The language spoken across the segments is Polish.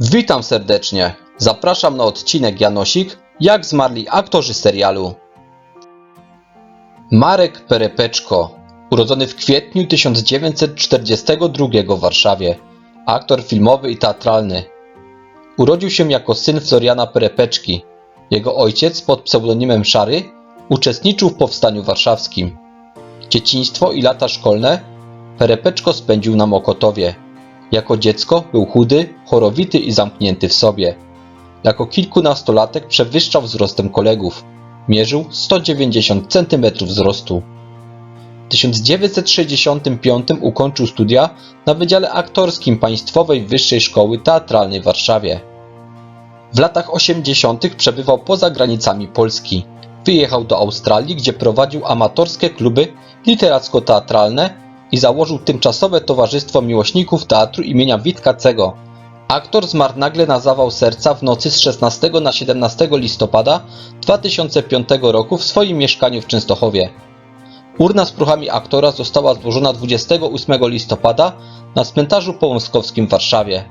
Witam serdecznie. Zapraszam na odcinek Janosik, jak zmarli aktorzy serialu. Marek Perepeczko, urodzony w kwietniu 1942 w Warszawie, aktor filmowy i teatralny. Urodził się jako syn Floriana Perepeczki. Jego ojciec pod pseudonimem Szary uczestniczył w powstaniu warszawskim. Dzieciństwo i lata szkolne Perepeczko spędził na Mokotowie. Jako dziecko był chudy, chorowity i zamknięty w sobie. Jako kilkunastolatek przewyższał wzrostem kolegów. Mierzył 190 cm wzrostu. W 1965 ukończył studia na Wydziale Aktorskim Państwowej Wyższej Szkoły Teatralnej w Warszawie. W latach 80. przebywał poza granicami Polski. Wyjechał do Australii, gdzie prowadził amatorskie kluby literacko-teatralne i założył tymczasowe Towarzystwo Miłośników Teatru imienia Witka Cego. Aktor zmarł nagle na zawał serca w nocy z 16 na 17 listopada 2005 roku w swoim mieszkaniu w Częstochowie. Urna z prochami aktora została złożona 28 listopada na cmentarzu połąskowskim w Warszawie.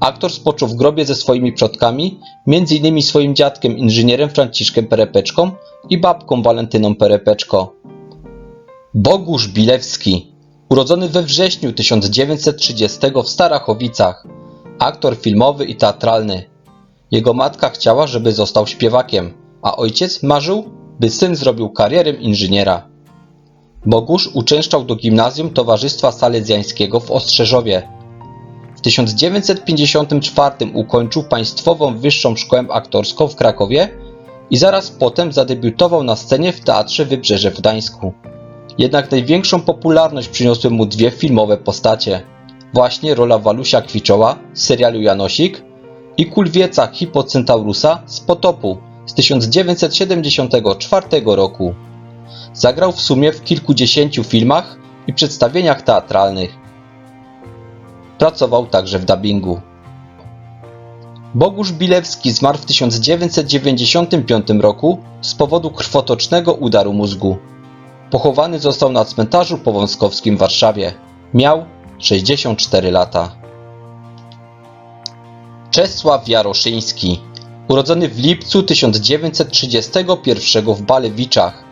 Aktor spoczął w grobie ze swoimi przodkami, m.in. swoim dziadkiem inżynierem Franciszkiem Perepeczką i babką Walentyną Perepeczko. Bogusz Bilewski, urodzony we wrześniu 1930 w Starachowicach, aktor filmowy i teatralny. Jego matka chciała, żeby został śpiewakiem, a ojciec marzył, by syn zrobił karierę inżyniera. Bogusz uczęszczał do gimnazjum Towarzystwa Salezjańskiego w Ostrzeżowie. W 1954 ukończył Państwową Wyższą Szkołę Aktorską w Krakowie i zaraz potem zadebiutował na scenie w Teatrze Wybrzeże w Gdańsku. Jednak największą popularność przyniosły mu dwie filmowe postacie. Właśnie rola Walusia Kwiczoła z serialu Janosik i Kulwieca Hipocentaurusa z Potopu z 1974 roku. Zagrał w sumie w kilkudziesięciu filmach i przedstawieniach teatralnych. Pracował także w dubbingu. Bogusz Bilewski zmarł w 1995 roku z powodu krwotocznego udaru mózgu. Pochowany został na cmentarzu powązkowskim w Warszawie. Miał 64 lata. Czesław Jaroszyński, urodzony w lipcu 1931 w Balewiczach,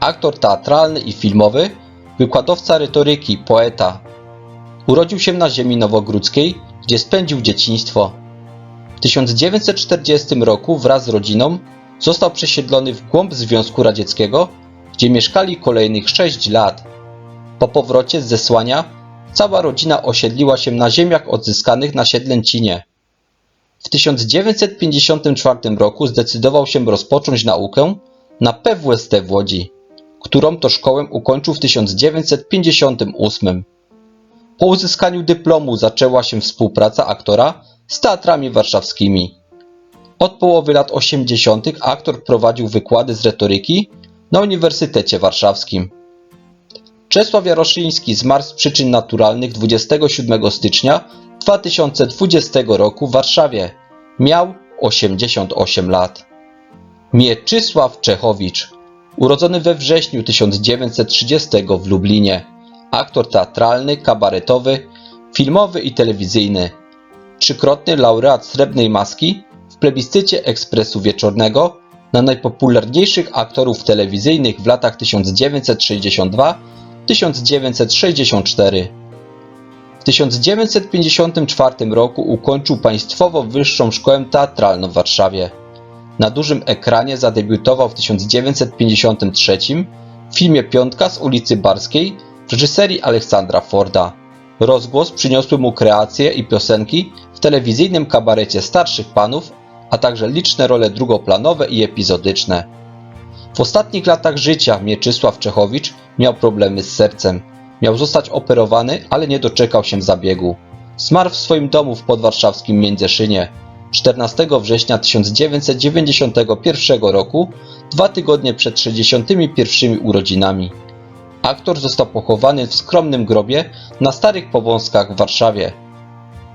aktor teatralny i filmowy, wykładowca retoryki, poeta. Urodził się na ziemi nowogródzkiej, gdzie spędził dzieciństwo. W 1940 roku wraz z rodziną został przesiedlony w głąb Związku Radzieckiego, gdzie mieszkali kolejnych 6 lat. Po powrocie z zesłania cała rodzina osiedliła się na ziemiach odzyskanych na Siedlęcinie. W 1954 roku zdecydował się rozpocząć naukę na PWST w Łodzi, którą to szkołę ukończył w 1958. Po uzyskaniu dyplomu zaczęła się współpraca aktora z teatrami warszawskimi. Od połowy lat 80. aktor prowadził wykłady z retoryki na Uniwersytecie Warszawskim. Czesław Jaroszyński zmarł z przyczyn naturalnych 27 stycznia 2020 roku w Warszawie. Miał 88 lat. Mieczysław Czechowicz, urodzony we wrześniu 1930 w Lublinie, aktor teatralny, kabaretowy, filmowy i telewizyjny. Trzykrotny laureat Srebrnej Maski w plebiscycie Ekspresu Wieczornego na najpopularniejszych aktorów telewizyjnych w latach 1962-1964. W 1954 roku ukończył Państwową Wyższą Szkołę Teatralną w Warszawie. Na dużym ekranie zadebiutował w 1953 w filmie Piątka z ulicy Barskiej w reżyserii Aleksandra Forda. Rozgłos przyniosły mu kreacje i piosenki w telewizyjnym kabarecie Starszych Panów, a także liczne role drugoplanowe i epizodyczne. W ostatnich latach życia Mieczysław Czechowicz miał problemy z sercem. Miał zostać operowany, ale nie doczekał się zabiegu. Zmarł w swoim domu w podwarszawskim Międzyszynie 14 września 1991 roku, dwa tygodnie przed 61 urodzinami. Aktor został pochowany w skromnym grobie na Starych Powązkach w Warszawie.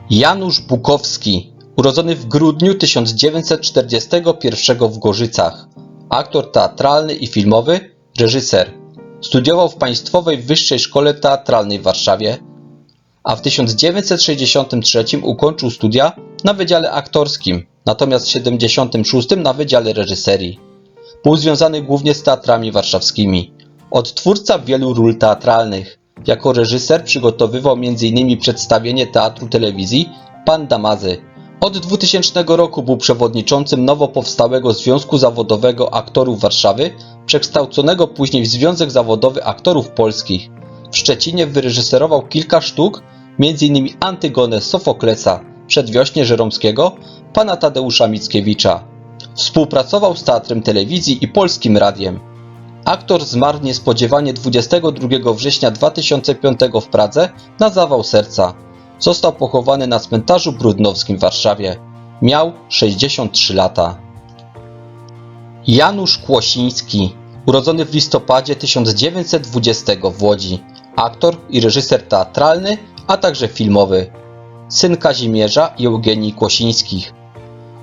Janusz Bukowski, urodzony w grudniu 1941 w Gorzycach, aktor teatralny i filmowy, reżyser. Studiował w Państwowej Wyższej Szkole Teatralnej w Warszawie. a w 1963 ukończył studia na Wydziale Aktorskim, natomiast w 1976 na Wydziale Reżyserii. Był związany głównie z teatrami warszawskimi. Odtwórca wielu ról teatralnych. Jako reżyser przygotowywał m.in. przedstawienie teatru telewizji Pan Damazy. Od 2000 roku był przewodniczącym nowo powstałego Związku Zawodowego Aktorów Warszawy, przekształconego później w Związek Zawodowy Aktorów Polskich. W Szczecinie wyreżyserował kilka sztuk, m.in. Antygonę Sofoklesa, Przedwiośnie Żeromskiego, pana Tadeusza Mickiewicza. Współpracował z Teatrem Telewizji i Polskim Radiem. Aktor zmarł niespodziewanie 22 września 2005 w Pradze na zawał serca. Został pochowany na cmentarzu brudnowskim w Warszawie. Miał 63 lata. Janusz Kłosiński, urodzony w listopadzie 1920 w Łodzi. Aktor i reżyser teatralny, a także filmowy. Syn Kazimierza i Eugenii Kłosińskich.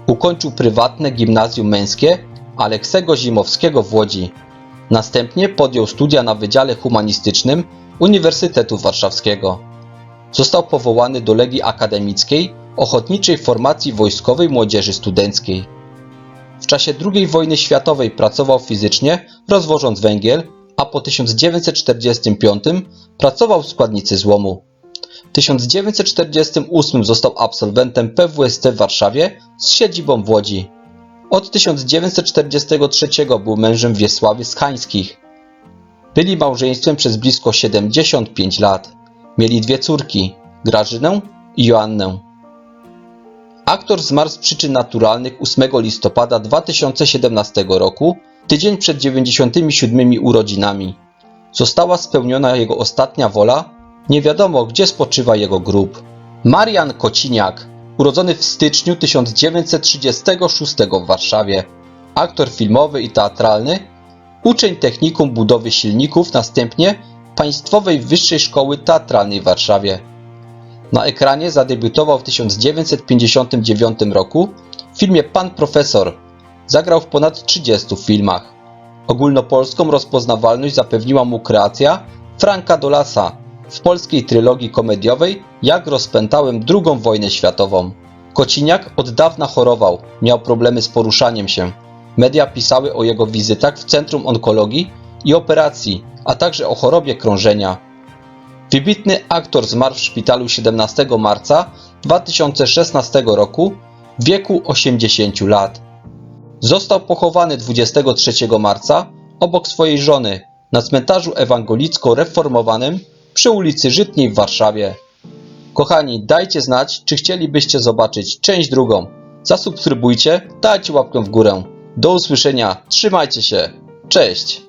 Ukończył prywatne gimnazjum męskie Aleksego Zimowskiego w Łodzi. Następnie podjął studia na Wydziale Humanistycznym Uniwersytetu Warszawskiego. Został powołany do Legii Akademickiej Ochotniczej Formacji Wojskowej Młodzieży Studenckiej. W czasie II wojny światowej pracował fizycznie, rozwożąc węgiel, a po 1945 pracował w składnicy złomu. W 1948 został absolwentem PWST w Warszawie z siedzibą w Łodzi. Od 1943 był mężem Wiesławy Skańskich. Byli małżeństwem przez blisko 75 lat. Mieli dwie córki, Grażynę i Joannę. Aktor zmarł z przyczyn naturalnych 8 listopada 2017 roku, tydzień przed 97 urodzinami. Została spełniona jego ostatnia wola, nie wiadomo gdzie spoczywa jego grób. Marian Kociniak, urodzony w styczniu 1936 w Warszawie. Aktor filmowy i teatralny, uczeń technikum budowy silników, następnie Państwowej Wyższej Szkoły Teatralnej w Warszawie. Na ekranie zadebiutował w 1959 roku w filmie Pan Profesor. Zagrał w ponad 30 filmach. Ogólnopolską rozpoznawalność zapewniła mu kreacja Franka Dolasa w polskiej trylogii komediowej Jak rozpętałem II wojnę światową. Kociniak od dawna chorował, miał problemy z poruszaniem się. Media pisały o jego wizytach w Centrum Onkologii i Operacji, a także o chorobie krążenia. Wybitny aktor zmarł w szpitalu 17 marca 2016 roku w wieku 80 lat. Został pochowany 23 marca obok swojej żony na cmentarzu ewangelicko-reformowanym przy ulicy Żytniej w Warszawie. Kochani, dajcie znać, czy chcielibyście zobaczyć część drugą. Zasubskrybujcie, dajcie łapkę w górę. Do usłyszenia, trzymajcie się, cześć!